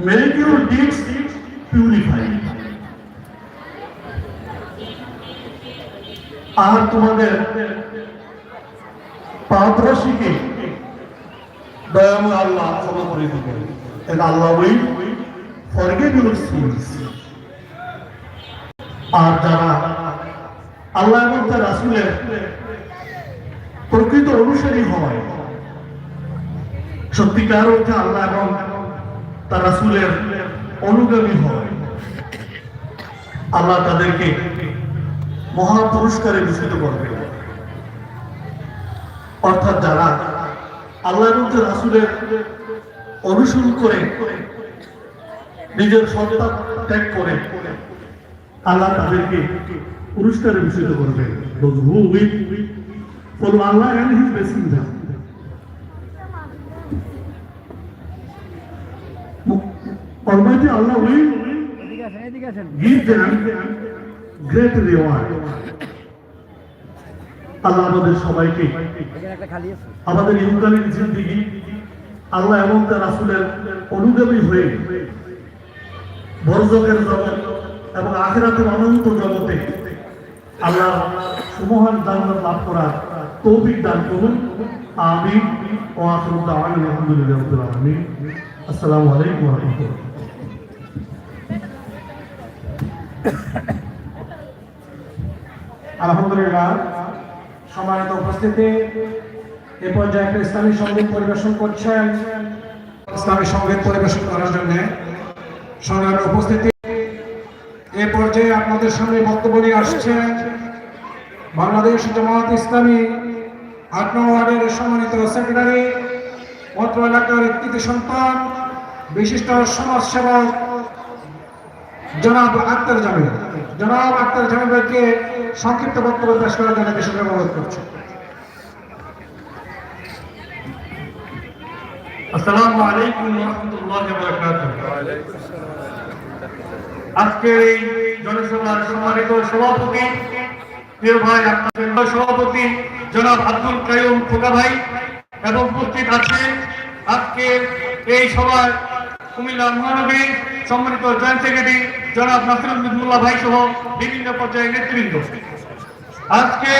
make your deeds purified. আর তোমাদের পাপরাশিকে দয়াময় আল্লাহ ক্ষমা করে দিবেন Allah will forgive your sins আর যারা আল্লাহ এবং তার প্রকৃত অনুসারী হয় সত্যিকার অর্থে আল্লাহ এবং তার রাসূলের অনুগামী হয়। আল্লাহ তাদেরকে মহা পুরস্কারে ভূষিত করবে অর্থাৎ যারা আল্লাহ এবং রাসূলের অনুসরণ করে নিজের সত্তা ত্যাগ করে আল্লাহ তাদেরকে পুরস্কারে ভূষিত করবে those Almighty Allah will give them great reward. আল্লাহ আমাদের সবাইকে, আমাদের ইহুকালীন জিন্দিগি, আল্লাহ এবং তার রাসূলের অনুগামী হয়ে বরজকের জগৎ এবং আখেরাতের অনন্ত জগতে আল্লাহ সুমহান জান্নাত লাভ করার তৌফিক দান করুন। আমিন। ও আখিরু দাওয়ানা আলহামদুলিল্লাহি আলামিন। আসসালামু আলাইকুম রাহমাতুল্লাহ। আলহামদুলিল্লাহ, সম্মানিত উপস্থিতি। এ পর্যায়ে একটা ইসলামী সংগীত পরিবেশন করছেন। ইসলামী সংগীত পরিবেশন করার জন্য সংগ্রামী উপস্থিতি। এ পর্যায়ে আপনাদের সামনে বক্তব্য নিয়ে আসছেন বাংলাদেশ জামাত ইসলামী, আট ওয়ার্ডের সম্মানিত সেক্রেটারি অত্র এলাকার কৃতি সন্তান, বিশিষ্ট সমাজসেবক জনাব আক্তার জামিল। জনাব আক্তার জামিল ভাইকে সংক্ষিপ্ত বক্তব্য পেশ করার জন্য বিশেষ অনুরোধ করছি। আসসালামু আলাইকুম রাহমাতুল্লাহি ওয়া বারাকাতুহু। আজকের এই জনসভার সম্মানিত সভাপতি, প্রিয় ভাই, আপনাদের সভাপতি, জনাব আব্দুল কাইয়ুম খোকা ভাই, এবং উপস্থিত আছেন আজকের এই সভায় কুমিল্লা মহানগরী সম্মানিত জয়েন্ট সেক্রেটারি জনাব নাসিরুদ্দিন মোল্লা ভাই সহ বিভিন্ন পর্যায়ের নেতৃবৃন্দ। আজকে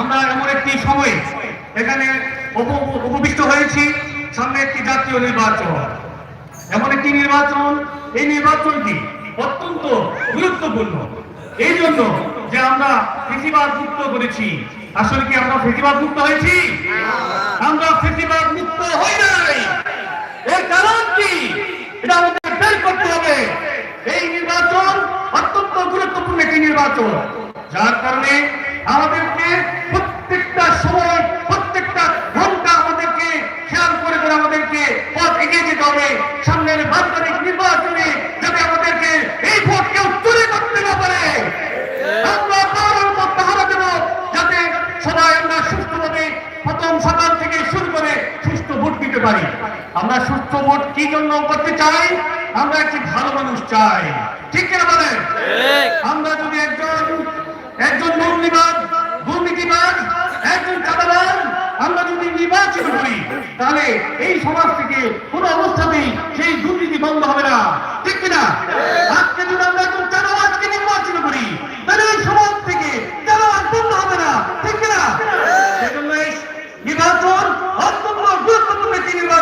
আমরা এমন একটি সময় এখানে উপবিষ্ট হয়েছি সামনে একটি জাতীয় নির্বাচন। এমন একটি নির্বাচন এই নির্বাচনটি অত্যন্ত গুরুত্বপূর্ণ। এই জন্য যে আমরা ফেসিবাদ মুক্ত করেছি। আসলে কি আমরা ফেসিবাদ মুক্ত হয়েছি? আমরা ফেসিবাদ মুক্ত হই কি এটা আমাদের বের করতে হবে। এই নির্বাচন অত্যন্ত গুরুত্বপূর্ণ একটি নির্বাচন। যার কারণে আমাদেরকে প্রত্যেকটা সময়, প্রত্যেকটা ঘণ্টা আমাদেরকে খেয়াল করে করে আমাদেরকে পথ এগিয়ে যেতে হবে। সামনের বাৎসরিক নির্বাচনে যাতে আমাদেরকে এই ভোট কেউ চুরি করতে না পারে। আমরা পাওয়ার মত পাহারা দেব, যাতে সবাই আমরা সুস্থভাবে প্রথম সকাল থেকে শুরু করে সুস্থ ভোট দিতে পারি। আমরা সুস্থ ভোট কি জন্য করতে চাই? আমরা একটি ভালো মানুষ চাই। ঠিক কিনা বলেন? আমরা যদি একজন একজন দুর্নীবাদ দুর্নীতিবাদ একজন চাঁদাবাদ আমরা যদি নির্বাচন করি তাহলে এই সমাজ থেকে কোনো অবস্থাতেই সেই দুর্নীতি বন্ধ হবে না। ঠিক কিনা? আজকে যদি আমরা একজন চাঁদাবাজকে নির্বাচন করি তাহলে এই সমাজ থেকে চাঁদাবাজ বন্ধ হবে না। ঠিক কিনা? সেজন্য নির্বাচন অত্যন্ত গুরুত্বপূর্ণ একটি নির্বাচন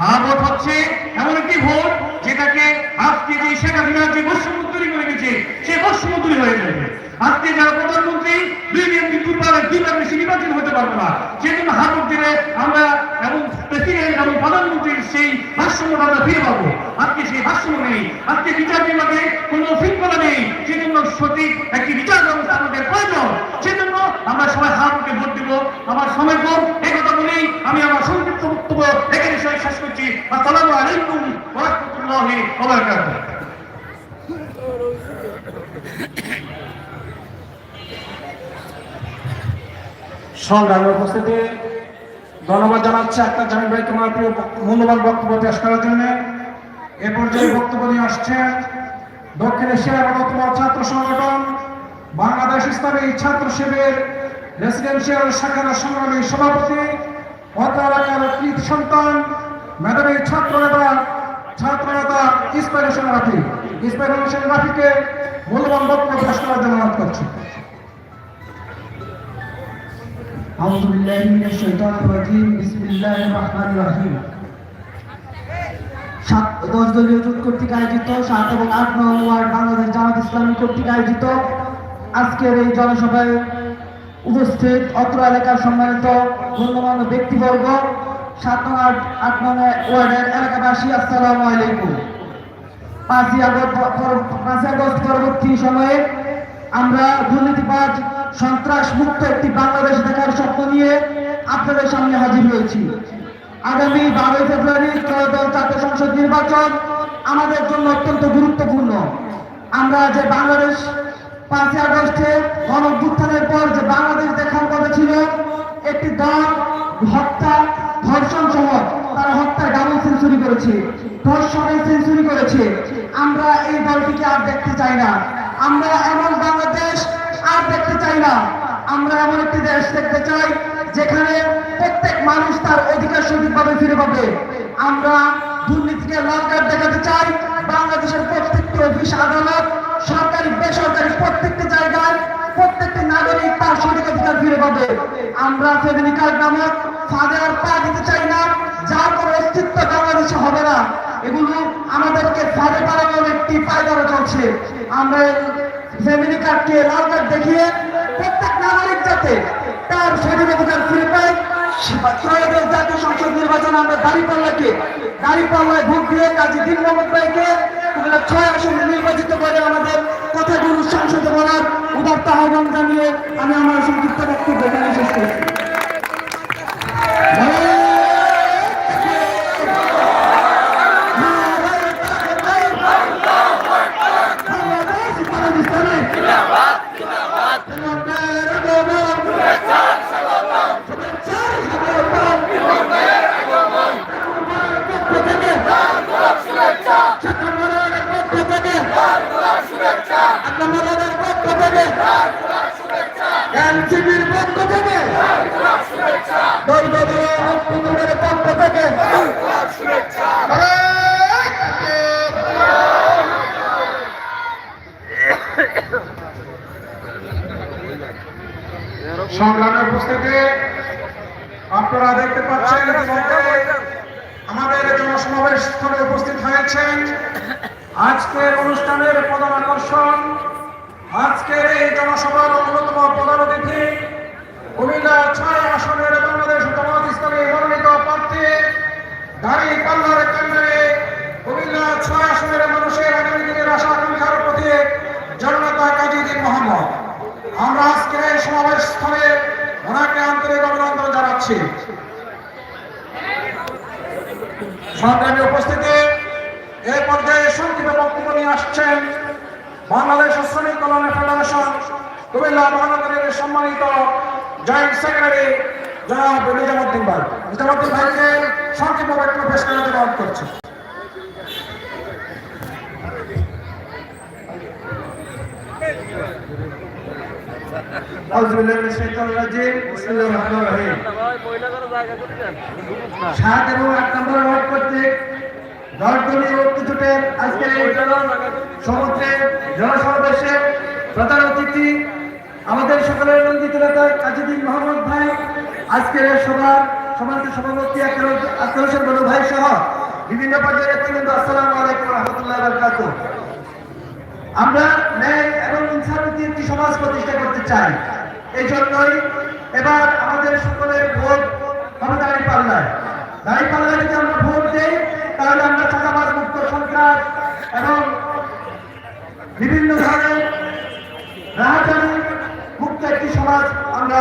ভোট হচ্ছে এমন একটি ভোট যেটাকে আজকে যে শেখ হাসিনা যে বৈষম্য করে গেছে সে বৈষম্য হয়ে যাবে। আজকে যারা প্রধানমন্ত্রী দুই দিন দুবার দুইবার বেশি নির্বাচন হতে পারবে না। সেই জন্য হাত দিলে আমরা এবং প্রেসিডেন্ট এবং প্রধানমন্ত্রীর সেই ভারসাম্যটা আমরা ফিরে পাবো। আজকে সেই ভারসাম্য নেই। আজকে বিচার বিভাগে কোনো শৃঙ্খলা নেই। সেই জন্য সঠিক একটি বিচার ব্যবস্থা আমাদের প্রয়োজন। সেজন্য আমরা সবাই হাতকে ভোট দিব। আমার সময় কম, এই কথা বলেই আমি আমার সংক্ষিপ্ত বক্তব্য এখানে শেষ করছি। আসসালামু আলাইকুম ওয়া রাহমাতুল্লাহি ওয়া সংগ্রামে উপস্থিতি। ধন্যবাদ জানাচ্ছি একটা জামিন ভাই তোমার প্রিয় মূল্যবান বক্তব্য পেশ করার জন্য। এ পর্যায়ে বক্তব্য নিয়ে আসছেন দক্ষিণ এশিয়ার অন্যতম ছাত্র সংগঠন, বাংলাদেশ ইসলামী ছাত্র শিবির রেসিডেন্সিয়াল শাখার সংগ্রামী সভাপতি অত্র এলাকার কৃত সন্তান, মেধাবী ছাত্র নেতা ছাত্র নেতা ইসমাইল হোসেন রাফি। ইসমাইল রাফিকে মূল্যবান বক্তব্য পেশ করার জন্য অনুরোধ করছি। أعوذ بالله من الشيطان الرجيم بسم الله الرحمن الرحيم সাত দশ দলীয় জোট কর্তৃক আয়োজিত সাত এবং আট নং ওয়ার্ড বাংলাদেশ জামাত ইসলামী কর্তৃক আয়োজিত আজকের এই জনসভায় উপস্থিত অত্র এলাকার সম্মানিত গণ্যমান্য ব্যক্তিবর্গ সাত নং আট আট নং ওয়ার্ডের এলাকাবাসী আসসালামু আলাইকুম পাঁচই আগস্ট পর- পাঁচই আগস্ট পরবর্তী সময়ে আমরা দুর্নীতিবাজ সন্ত্রাস মুক্ত একটি বাংলাদেশ দেখার স্বপ্ন নিয়ে আপনাদের সামনে হাজির হয়েছি। আগামী বারোই ফেব্রুয়ারি ত্রয়োদশ জাতীয় সংসদ নির্বাচন আমাদের জন্য অত্যন্ত গুরুত্বপূর্ণ। আমরা যে বাংলাদেশ পাঁচই আগস্টে গণভ্যুত্থানের পর যে বাংলাদেশ দেখার কথা ছিল, একটি দল হত্যা, ধর্ষণ সহ তারা হত্যার ডাবল সেঞ্চুরি করেছে। ধর্ষণের সেঞ্চুরি করেছে। আমরা এই দলটিকে আর দেখতে চাই না। আমরা এমন বাংলাদেশ আর দেখতে চাই না। আমরা এমন একটি দেশ দেখতে চাই, যেখানে প্রত্যেক মানুষ তার অধিকার সঠিকভাবে ফিরে পাবে। আমরা দুর্নীতিকে লাল কার্ড দেখাতে চাই, বাংলাদেশের প্রত্যেকটি অফিস, আদালত, সরকারি, বেসরকারি প্রত্যেকটি জায়গায় প্রত্যেকটি নাগরিক তার সঠিক অধিকার ফিরে পাবে। আমরা ফেমিনি কার্ড নামক ফাঁদে আর পা দিতে চাই না, যার কোনো অস্তিত্ব বাংলাদেশে হবে না। এগুলো আমাদেরকে ফাঁদে পালানোর একটি পায়দারা চলছে। আমরা ফ্যামিলি কার্ডকে লাল কার্ড দেখিয়ে প্রত্যেক নাগরিক যাতে তার সঠিক অধিকার ফিরে পায়। ত্রয়োদশ জাতীয় সংসদ নির্বাচন আমরা দাঁড়িপাল্লাকে দাঁড়িপাল্লায় ভোট দিয়ে কাজী দিন মোহাম্মদ ভাইকে ছয় আসনে নির্বাচিত করে আমাদের কথাগুলো সংসদে বলার উদারতা আহ্বান জানিয়ে আমি আমার সংক্ষিপ্ত বক্তব্য শেষ করছি। এনসিপির পক্ষ থেকে দলবদলের মুখ্যমন্ত্রীর পক্ষ থেকে সংগ্রামে উপস্থিতি আপনারা দেখতে পাচ্ছেন, আমাদের জনসমাবেশ স্থলে উপস্থিত হয়েছেন। আজকের অনুষ্ঠানের প্রধান আকর্ষণ আজকের এই জনসভার অন্যতম প্রধান অতিথি কুমিল্লা ছয় আসনের বাংলাদেশ জামাত ইসলামী মনোনীত প্রার্থী দাঁড়িয়ে পাল্লার কেন্দ্রে কুমিল্লা ছয় আসনের মানুষের আগামী দিনের আশা আকাঙ্ক্ষার প্রতি জননেতা কাজীউদ্দিন মোহাম্মদ। আমরা আজকের এই সমাবেশ স্থলে ওনাকে আন্তরিক অভিনন্দন জানাচ্ছি। সংগ্রামী উপস্থিতি কল্যাণ ফেডারেশন কুমিল্লা মহানগরীর সম্মানিত জয়েন্ট সেক্রেটারি জনাব নিজামুদ্দিন ভাই। নিজামুদ্দিন ভাইকে সংক্ষিপ্ত বক্তব্য পেশ করার জন্য অনুরোধ করছি। সাত এবং আট নম্বর ওয়ার্ড সমুদ্রে জনসমাবেশে অতিথি আমাদের সকলের কাজীদ্দিন মোহাম্মদ ভাই, আজকের সমাজ সভাপতি আক্রোশ বড় ভাই সহ বিভিন্ন পর্যায়ে বারকাতুহ। আমরা ন্যায় এবং একটি সমাজ প্রতিষ্ঠা করতে চাই। এই এবার আমাদের সকলের ভোট হবে দাঁড়িয়ে পাল্লায়। দাঁড়িয়ে পাল্লায় যদি আমরা ভোট দেই তাহলে আমরা চাঁদাবাজ, মুক্ত সন্ত্রাস এবং বিভিন্ন ধরনের মুক্ত একটি সমাজ আমরা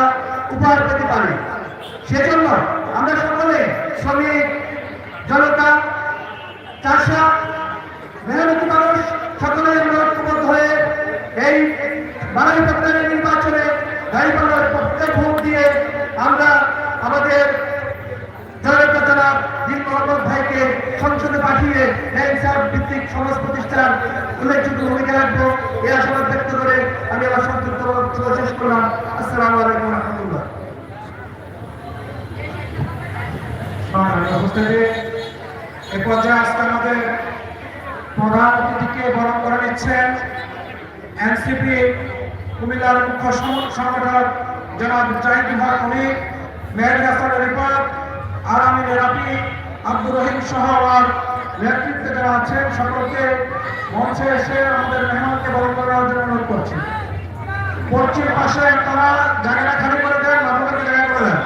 উপহার পেতে পারি। সেজন্য আমরা সকলে শ্রমিক জনতা চাষা মেহনতি মানুষ সকলের ঐক্যবদ্ধ হয়ে এই বাঙালি পক্ষের নির্বাচনে গাড়িপালার পক্ষে ভোট দিয়ে ভিত্তিক সমাজ প্রতিষ্ঠান উল্লেখযোগ্য ভূমিকা রাখব এই আশাবাদ ব্যক্ত করে আমি আমার সংক্ষিপ্ত বক্তব্য শেষ করলাম আসসালামু আলাইকুম রহমতুল্লাহ সম্মানিত উপস্থিতি এ পর্যায়ে আজকে আমাদের প্রধান অতিথিকে বরণ করে নিচ্ছেন এনসিপি কুমিল্লার মুখ্য সং- সংগঠক জনাব জাহিদুল হক অনিক হাসান রিফাত আর সহ আমার নেতৃত্বে যারা সকলকে মঞ্চে এসে আমাদের মেহমানকে বরণ করার জন্য অনুরোধ করছি। পশ্চিম পাশে তারা জায়গাটা খালি করে দেন আপনাদেরকে জায়গা করে দেন।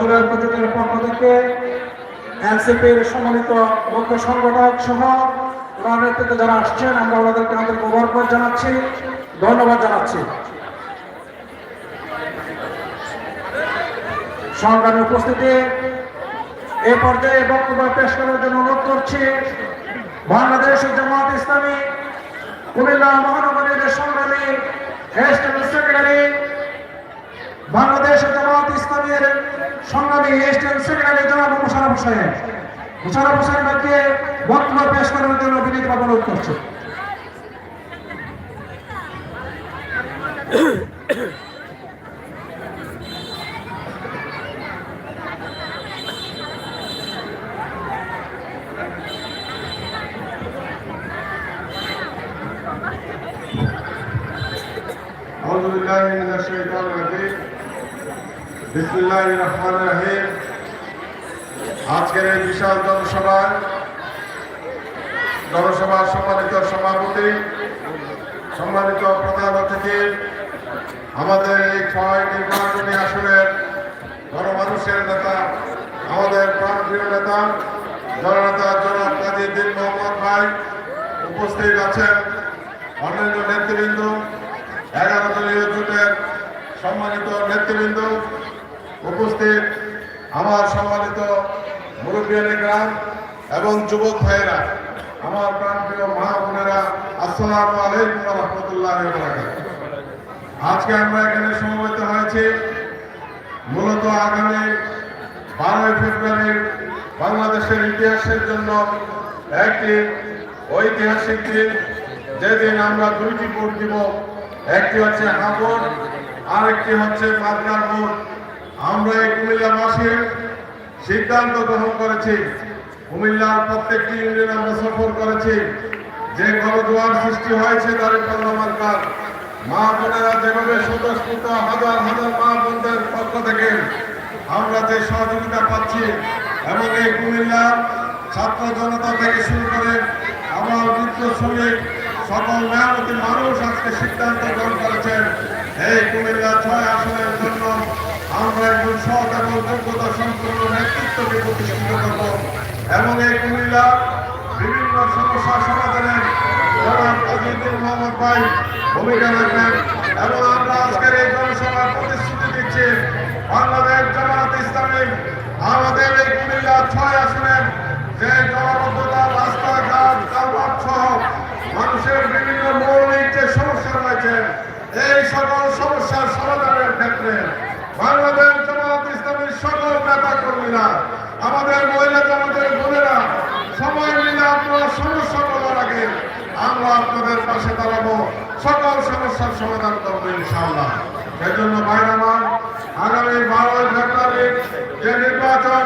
দলের প্রতিনিধির পক্ষ থেকে এনসিপির সম্মানিত মুখ্য সংগঠক সহ নেতৃত্বে যারা আসছেন, আমরা ওনাদেরকে আমাদের মোবারকবাদ জানাচ্ছি, ধন্যবাদ জানাচ্ছি। সংগ্রামী উপস্থিতি, এ পর্যায়ে বক্তব্য পেশ করার জন্য অনুরোধ করছি, বাংলাদেশ জামাত ইসলামী, কুমিল্লা মহানগরীর সংগ্রামী এস্টেট সেক্রেটারি, বাংলাদেশ জামাত ইসলামের সংগ্রামী এস্টেট সেক্রেটারি জনাব মোশারফ হোসেন মোশারফ হোসেন ভাইকে বক্তব্য পেশ করার জন্য বিনীতভাবে অনুরোধ করছি أعوذ بالله من الشيطان الرجيم রহমান আজকের এই বিশাল জনসভার জনসভার সম্মানিত সভাপতি, সম্মানিত প্রধান অতিথি, আমাদের এই ছয় নির্বাচনী আসনের গণমানুষের নেতা, আমাদের প্রাণপ্রিয় নেতা, জননেতা জনাব কাজী দিন মোহাম্মদ ভাই উপস্থিত আছেন। অন্যান্য নেতৃবৃন্দ, এগারো দলীয় জোটের সম্মানিত নেতৃবৃন্দ উপস্থিত আমার সম্মানিত মুরব্বিয়ানি গ্রাম এবং যুবক ভাইয়েরা, আমার প্রাণপ্রিয় মা বোনেরা, আসসালামু আলাইকুম রহমতুল্লাহ আজকে আমরা এখানে সমবেত হয়েছি। মূলত আগামী বারোই ফেব্রুয়ারি বাংলাদেশের ইতিহাসের জন্য একটি ঐতিহাসিক দিন। যেদিন আমরা দুইটি ভোট দিব, একটি হচ্ছে হাবর, আরেকটি হচ্ছে মাদনার ভোট। আমরা এই কুমিল্লাবাসীর সিদ্ধান্ত গ্রহণ করেছি। কুমিল্লার প্রত্যেকটি ইউনিয়ন আমরা সফর করেছি। যে গণদুয়ার সৃষ্টি হয়েছে মার্কার মা বোনেরা যেভাবে স্বতঃস্ফূর্ত হাজার হাজার মা বোনদের পক্ষ থেকে আমরা যে সহযোগিতা পাচ্ছি এবং এই কুমিল্লা ছাত্র জনতা থেকে শুরু করে আমার বৃদ্ধ শ্রমিক, সকল মেহনতি মানুষ আজকে সিদ্ধান্ত গ্রহণ করেছেন। এই কুমিল্লা ছয় আসনের জন্য আমরা একজন সৎ এবং যোগ্যতা সম্পূর্ণ নেতৃত্বকে প্রতিষ্ঠিত করব। এবং এই কুমিল্লা বিভিন্ন সমস্যা সমাধানে জনাব আজিদুল মোহাম্মদ ভাই ভূমিকা রাখবেন। এবং আমরা আজকের এই জনসভার প্রতিশ্রুতি দিচ্ছি, বাংলাদেশ জামাত ইসলামী আমাদের এই কুমিল্লা ছয় আসনের যে মানুষের বিভিন্ন মৌলিক যে সমস্যা রয়েছে এই সকল সমস্যার সমাধানের ক্ষেত্রে বাংলাদেশ জামাত ইসলামের সকল নেতা কর্মীরা, আমাদের মহিলা জামাতের বোনেরা সময় মিলে আপনারা সমস্যা বলার আগে আমরা আপনাদের পাশে দাঁড়াবো। সকল সমস্যার সমাধান করব ইনশাআল্লাহ। সেজন্য ভাইরা আমার, আগামী বারোই ফেব্রুয়ারি যে নির্বাচন,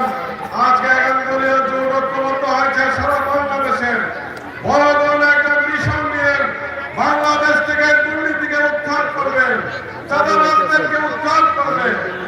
আজকে আগামী দলীয় হয়েছে সারা বড় দল একটা মিশন নিয়ে বাংলাদেশ থেকে দুর্নীতিকে উদ্ধার করবে, চাঁদাবাজদেরকে উদ্ধার করবে।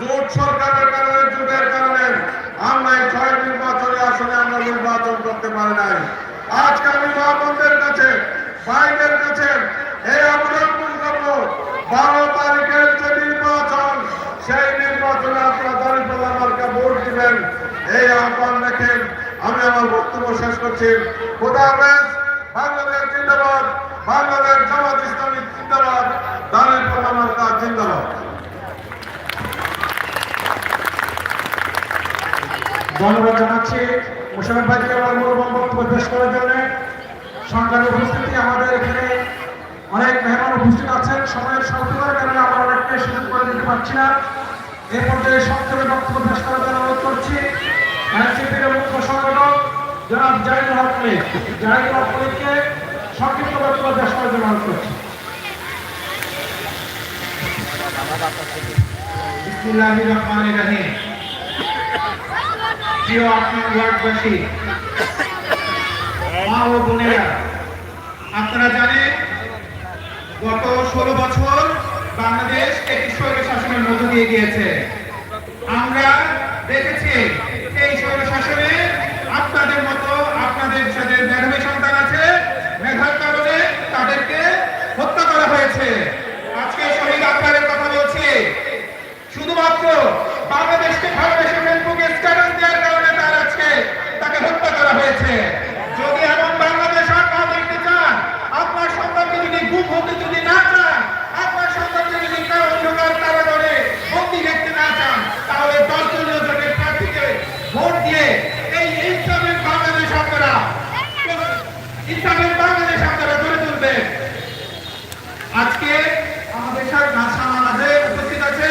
জোট সরকারের কারণে, জোটের কারণে আমরা এই ছয় নির্বাচনে আসলে আমরা নির্বাচন করতে পারি নাই। আজকে আমি মহাপন্থের কাছে, বাইরের কাছে এই অবলম্বন করব। বারো তারিখের যে নির্বাচন, সেই নির্বাচনে আপনারা দাঁড়িপাল্লা মার্কা ভোট দিবেন। এই আহ্বান রেখে আমি আমার বক্তব্য শেষ করছি। খোদা হাফেজ, বাংলাদেশ জিন্দাবাদ, বাংলাদেশ জামাত ইসলামী জিন্দাবাদ দাঁড়িপাল্লা মার্কা জিন্দাবাদ। ধন্যবাদ জানাচ্ছি। মুশারফ ভাইকে আমার মূল্যবান বক্তব্য পেশ করার জন্য। সরকারের উপস্থিতি আমাদের এখানে অনেক মেহমান উপস্থিত আছেন। সময়ের স্বল্পতার কারণে আমরা অনেককে সুযোগ করে দিতে পারছি না। এ পর্যায়ে সংক্ষেপে বক্তব্য পেশ করার জন্য অনুরোধ করছি। এনসিপির মুখ্য সংগঠক জনাব জাহিদুল হক মলিক। জাহিদুল হক মলিককে সংক্ষিপ্ত বক্তব্য পেশ করার জন্য অনুরোধ করছি। বিসমিল্লাহির রহমানির রহিম। প্রিয় আপনার ওয়ার্ডবাসী মা ও বোনেরা, আপনারা জানেন গত ষোলো বছর বাংলাদেশ একটি স্বৈর শাসনের মধ্য দিয়ে গিয়েছে। আমরা দেখেছি এই স্বৈর শাসনে আপনাদের মতো আপনাদের সাথে মেধাবী সন্তান আছে মেধার কারণে তাদেরকে হত্যা করা হয়েছে আজকে শহীদ আক্তারের কথা বলছি শুধুমাত্র বাংলাদেশকে ভালোবেসে ফেসবুকে স্ট্যাটাস দেওয়ার কারণে তার আজকে তাকে হত্যা করা হয়েছে যদি এমন বাংলাদেশ আর না দেখতে চান আপনার সন্তানকে যদি গুম হতে যদি না চান আপনার সন্তানকে যদি কেউ অন্ধকার কারাগারে বন্দি দেখতে না চান তাহলে দশ দলীয় জোটের প্রার্থীকে ভোট দিয়ে এই ইসলামের বাংলাদেশ আপনারা ইসলামের বাংলাদেশ আপনারা গড়ে তুলবেন আজকে আমাদের সাথে মাঝে উপস্থিত আছে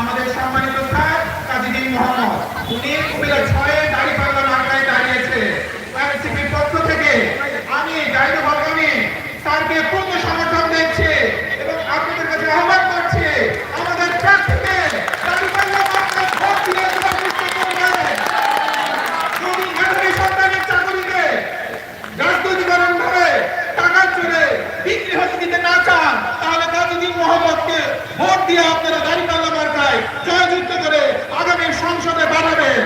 আমাদের সম্মানিত স্যার কাজীদিন মোহাম্মদ উনি কুমিল্লা ছয়ে দাড়ি পাল্লা মার্কায় দাঁড়িয়েছে এনসিপির পক্ষ থেকে আমি গাইড ভগবানী স্যারকে পূর্ণ সমর্থন দিচ্ছি এবং আপনাদের কাছে আহ্বান করছি আমাদের প্রার্থীকে দাড়ি পাল্লা মার্কায় ভোট দিয়ে জবাবদিহিত করবেন যদি মেধাবী সন্তানের চাকরিকে রাজনৈতিকরণ ভাবে টাকা চুরে বিক্রি হতে দিতে না চান তাহলে তাজুদ্দিন মোহাম্মদকে ভোট দিয়ে আপনারা দাড়ি পাল্লা মার্কায় জয়যুক্ত করে আগামী সংসদে বাড়াবেন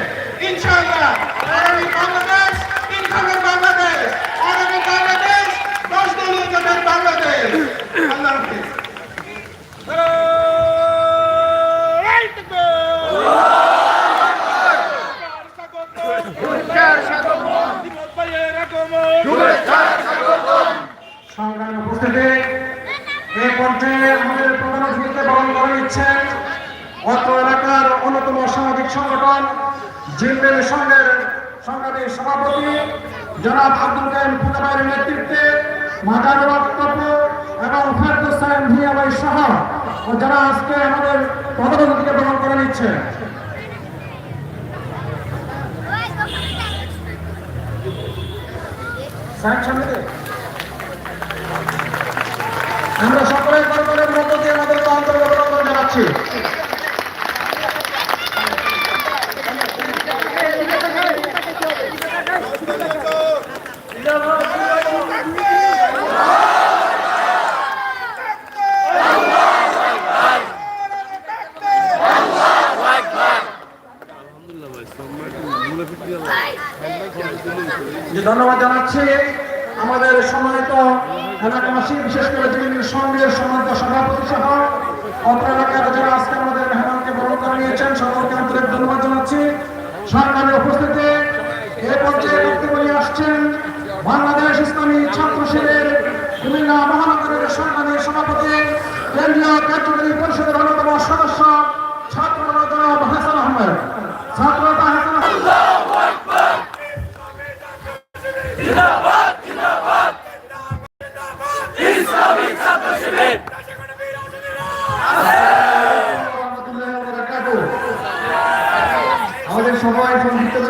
ইনশাআল্লাহ আগামী বাংলাদেশ ইনশাআল্লাহ বাংলাদেশ আগামী বাংলাদেশ দশ দলীয় জোটের বাংলাদেশ আল্লাহ হাফিজ সংগ্রামে উপস্থিতি এই পর্যায়ে আমাদের প্রধান অতিথিকে বরণ করে নিচ্ছেন অত্র এলাকার অন্যতম সামাজিক সংগঠন জিম্মেল সংঘের সংগ্রামী সভাপতি জনাব আব্দুল কাইম ফুটাবাইয়ের নেতৃত্বে মাদার বক্তব্য এবং ভিয়াবাই সহ ও যারা আজকে আমাদের অতিথিকে বরণ করে নিচ্ছে। আমরা সকলের দরবারের মধ্য দিয়ে আমাদের অভিনন্দন জানাচ্ছি যে ধন্যবাদ জানাচ্ছি আমাদের সম্মানিত এলাকাবাসী বিশেষ করে বিভিন্ন সঙ্গের সম্মানিত সভাপতি সহ অত্র এলাকার যারা আজকে আমাদের মেহমানকে বরণ করে নিয়েছেন, সকলকে আন্তরিক ধন্যবাদ জানাচ্ছি। সরকারের উপস্থিতি এ পর্যায়ে বক্তব্য আসছেন বাংলাদেশ ইসলামী ছাত্র শিবির কুমিল্লা মহানগরের সংগ্রামী সভাপতি, কেন্দ্রীয় কার্যকরী পরিষদের অন্যতম সদস্য ছাত্র জনাব হাসান আহমেদ।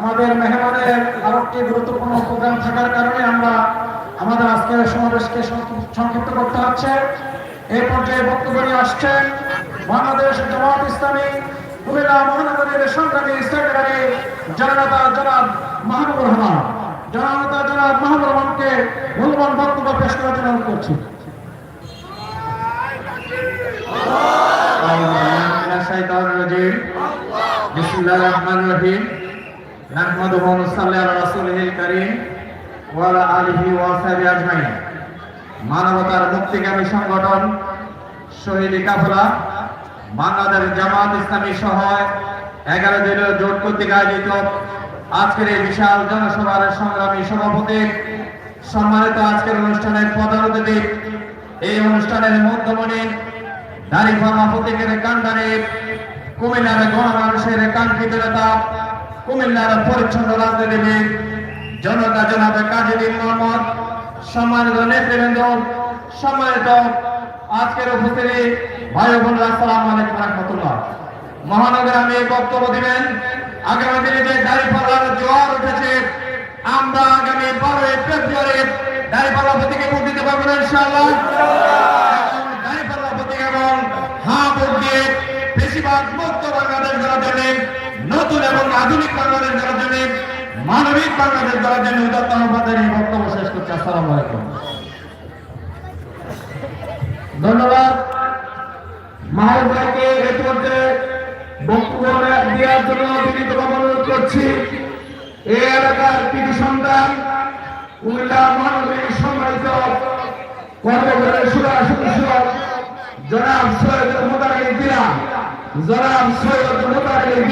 আমাদের মেহমানের আরো একটি গুরুত্বপূর্ণ প্রোগ্রাম থাকার কারণে আমরা আমাদের আজকের সমাবেশকে সংক্ষিপ্ত- সংক্ষিপ্ত করতে হচ্ছে এই পর্যায়ে বক্তব্য নিয়ে আসছেন বাংলাদেশ জামাত ইসলামী কুমিল্লা মহানগরীর সংগ্রামী সেক্রেটারি জননেতা জনাব মাহবুবুর রহমান জননেতা জনাব মাহবুবুর রহমানকে মূল্যবান বক্তব্য পেশ করার জন্য অনুরোধ করছি بسم الله الرحمن الرحيم نحمده ونصلي على رسوله الكريم وعلى آله وصحبه أجمعين মানবতার মুক্তিগামী সংগঠন শহীদ কাফলা বাংলাদেশ জামাত ইসলামী সহ এগারো দিনের জোট কর্তৃক আয়োজিত আজকের এই বিশাল জনসভার সংগ্রামী সভাপতি সম্মানিত আজকের অনুষ্ঠানের প্রধান অতিথি এই অনুষ্ঠানের মধ্যমণি দাড়ি ফার্মা প্রতীকের কান্ডারে কুমিল্লার গণমানুষের কাঙ্ক্ষিত নেতা কুমিল্লার পরিচ্ছন্ন রাজনীতিবিদ, জনতা জনাবে কাজীদিন মোহাম্মদ, সম্মানিত নেতৃবৃন্দ, সম্মানিত আজকের উপস্থিতি, ভাই বোনরা, আসসালামু আলাইকুম রহমতুল্লাহ। মহানগর আমি বক্তব্য দিবেন, আগামী দিনে যে দাঁড়িপাল্লার জোয়ার উঠেছে, আমরা আগামী বারোই ফেব্রুয়ারি দাঁড়িপাল্লা প্রতীকে ভোট দিতে পারব না, ইনশাআল্লাহ। দাঁড়িপাল্লা প্রতীক এবং হাঁ ভোট দিয়ে বেশিরভাগ মুক্ত বাংলাদেশ গড়ার জন্য নতুন এবং আধুনিক বাংলাদেশ গড়ার জন্য, মানবিক বাংলাদেশ গড়ার জন্য উদাত্ত আহ্বানের এই বক্তব্য শেষ করছি। আসসালামু আলাইকুম। ধন্যবাদ। মাহবুব ভাইকে ইতিমধ্যে বক্তব্য দেওয়ার জন্য বিনীতভাবে অনুরোধ করছি। এই এলাকার সন্তান কুমিল্লা সম্মানিত সুরা সদস্য, জনাব সৈয়দ মোতারিক জনাব সৈয়দ মোতারিক